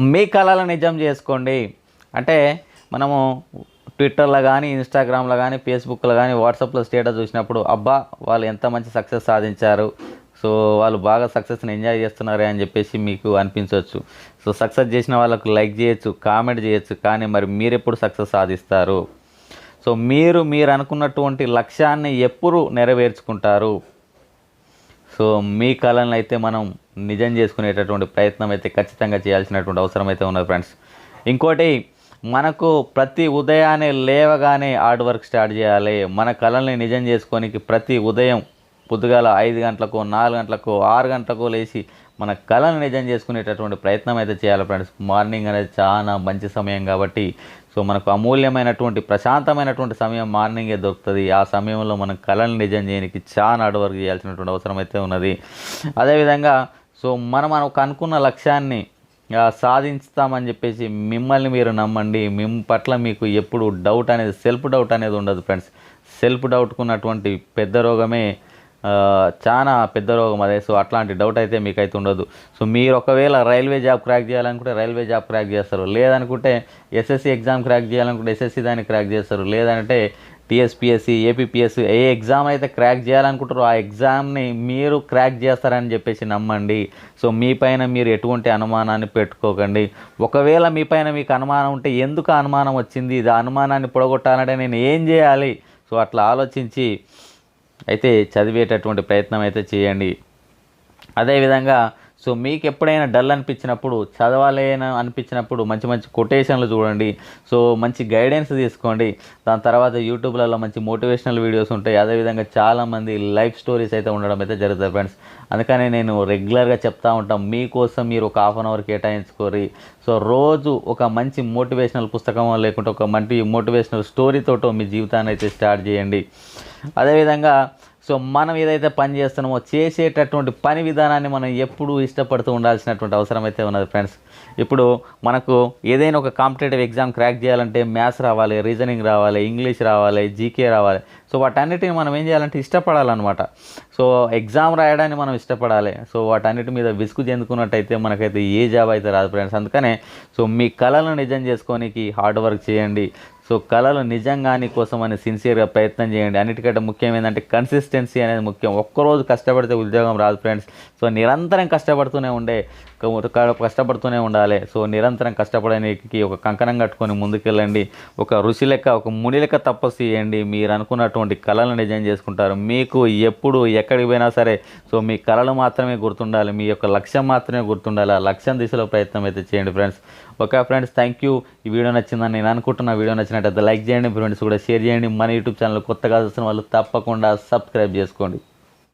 మీ కళలు నిజం చేసుకోండి. అంటే మనము ట్విట్టర్లో కానీ ఇన్స్టాగ్రామ్లో కానీ ఫేస్బుక్లో కానీ వాట్సాప్లో స్టేటస్ చూసినప్పుడు అబ్బా వాళ్ళు ఎంత మంచి సక్సెస్ సాధించారు. సో వాళ్ళు బాగా సక్సెస్ని ఎంజాయ్ చేస్తున్నారే అని చెప్పేసి మీకు అనిపించవచ్చు. సో సక్సెస్ చేసిన వాళ్ళకు లైక్ చేయొచ్చు కామెంట్ చేయొచ్చు కానీ మరి మీరు ఎప్పుడు సక్సెస్ సాధిస్తారు? సో మీరు మీరు అనుకున్నటువంటి లక్ష్యాన్ని ఎప్పుడు నెరవేర్చుకుంటారు? సో మీ కాలంలో అయితే మనం నిజం చేసుకునేటటువంటి ప్రయత్నం అయితే ఖచ్చితంగా చేయాల్సినటువంటి అవసరం అయితే ఉన్నది ఫ్రెండ్స్. ఇంకోటి మనకు ప్రతి ఉదయాన్నే లేవగానే హార్డ్ వర్క్ స్టార్ట్ చేయాలి. మన కళల్ని నిజం చేసుకోనికి ప్రతి ఉదయం పొద్దుగాల ఐదు గంటలకు నాలుగు గంటలకు ఆరు గంటలకు లేచి మన కళను నిజం చేసుకునేటటువంటి ప్రయత్నం అయితే చేయాలి ఫ్రెండ్స్. మార్నింగ్ అనేది చాలా మంచి సమయం కాబట్టి సో మనకు అమూల్యమైనటువంటి ప్రశాంతమైనటువంటి సమయం మార్నింగే దొరుకుతుంది. ఆ సమయంలో మనం కళను నిజం చేయడానికి చాలా హార్డ్ వర్క్ చేయాల్సినటువంటి అవసరం అయితే ఉన్నది. అదేవిధంగా సో మనం మనకు అనుకున్న లక్ష్యాన్ని సాధించుతామని సాధిస్తామని చెప్పేసి మిమ్మల్ని మీరు నమ్మండి. మిమ్ పట్ల మీకు ఎప్పుడు డౌట్ అనేది సెల్ఫ్ డౌట్ అనేది ఉండదు ఫ్రెండ్స్. సెల్ఫ్ డౌట్కున్నటువంటి పెద్ద రోగమే చాలా పెద్ద రోగం అదే. సో అట్లాంటి డౌట్ అయితే మీకు అయితే ఉండదు. సో మీరు ఒకవేళ రైల్వే జాబ్ క్రాక్ చేయాలనుకుంటే రైల్వే జాబ్ క్రాక్ చేస్తారు. లేదనుకుంటే ఎస్ఎస్సి ఎగ్జామ్ క్రాక్ చేయాలనుకుంటే ఎస్ఎస్సి దాన్ని క్రాక్ చేస్తారు. లేదంటే టీఎస్పిఎస్సి ఏపీపీఎస్సి ఏ ఎగ్జామ్ అయితే క్రాక్ చేయాలనుకుంటారో ఆ ఎగ్జామ్ని మీరు క్రాక్ చేస్తారని చెప్పేసి నమ్మండి. సో మీ పైన మీరు ఎటువంటి అనుమానాన్ని పెట్టుకోకండి. ఒకవేళ మీ పైన మీకు అనుమానం ఉంటే ఎందుకు అనుమానం వచ్చింది? ఇది అనుమానాన్ని పొడగొట్టాలంటే నేను ఏం చేయాలి? సో అట్లా ఆలోచించి అయితే చదివేటటువంటి ప్రయత్నం అయితే చేయండి. అదేవిధంగా సో మీకు ఎప్పుడైనా డల్ అనిపించినప్పుడు చదవాలేన అనిపించినప్పుడు మంచి మంచి కొటేషన్లు చూడండి. సో మంచి గైడెన్స్ తీసుకోండి. దాని తర్వాత యూట్యూబ్లలో మంచి మోటివేషనల్ వీడియోస్ ఉంటాయి. అదేవిధంగా చాలామంది లైఫ్ స్టోరీస్ అయితే ఉండడం అయితే జరుగుతుంది ఫ్రెండ్స్. అందుకని నేను రెగ్యులర్గా చెప్తా ఉంటాం మీకోసం మీరు ఒక హాఫ్ అన్ అవర్ కేటాయించుకోరి సో రోజు ఒక మంచి మోటివేషనల్ పుస్తకం లేకుంటే ఒక మంచి మోటివేషనల్ స్టోరీతోటో మీ జీవితాన్ని అయితే స్టార్ట్ చేయండి. అదేవిధంగా సో మనం ఏదైతే పని చేస్తున్నామో చేసేటటువంటి పని విధానాన్ని మనం ఎప్పుడూ ఇష్టపడుతూ ఉండాల్సినటువంటి అవసరం అయితే ఉన్నది ఫ్రెండ్స్. ఇప్పుడు మనకు ఏదైనా ఒక కాంపిటేటివ్ ఎగ్జామ్ క్రాక్ చేయాలంటే మ్యాథ్స్ రావాలి రీజనింగ్ రావాలి ఇంగ్లీష్ రావాలి జీకే రావాలి. సో వాటన్నిటిని మనం ఏం చేయాలంటే ఇష్టపడాలన్నమాట. సో ఎగ్జామ్ రాయడాన్ని మనం ఇష్టపడాలి. సో వాటన్నిటి మీద విసుగు చెందుకున్నట్టయితే మనకైతే ఏ జాబ్ అయితే రాదు ఫ్రెండ్స్. అందుకనే సో మీ కళలను నిజం చేసుకోనికి హార్డ్ వర్క్ చేయండి. సో కళలు నిజంగాని కోసం అని సిన్సియర్గా ప్రయత్నం చేయండి. అన్నిటికంటే ముఖ్యం ఏంటంటే కన్సిస్టెన్సీ అనేది ముఖ్యం. ఒక్కరోజు కష్టపడితే ఉద్యోగం రాదు ఫ్రెండ్స్ సో నిరంతరం కష్టపడుతూనే ఉండే కష్టపడుతూనే ఉండాలి. సో నిరంతరం కష్టపడడానికి ఒక కంకణం కట్టుకొని ముందుకెళ్ళండి. ఒక ఋషి లెక్క ఒక ముని లెక్క తపస్సు చేయండి. మీరు అనుకున్నటువంటి కళలను నిజం చేసుకుంటారు. మీకు ఎప్పుడు ఎక్కడికి పోయినా సరే సో మీ కళలు మాత్రమే గుర్తుండాలి. మీ యొక్క లక్ష్యం మాత్రమే గుర్తుండాలి. ఆ లక్ష్యం దిశలో ప్రయత్నం అయితే చేయండి friends okay friends thank you ఈ వీడియో నచ్చిందని నేను అనుకుంటున్నా వీడియో నచ్చిన నచ్చినట్టయితే లైక్ చేయండి ఫ్రెండ్స్ కూడా షేర్ చేయండి. మన యూట్యూబ్ ఛానల్ కొత్తగా చూస్తున్న వాళ్ళు తప్పకుండా సబ్స్క్రైబ్ చేసుకోండి.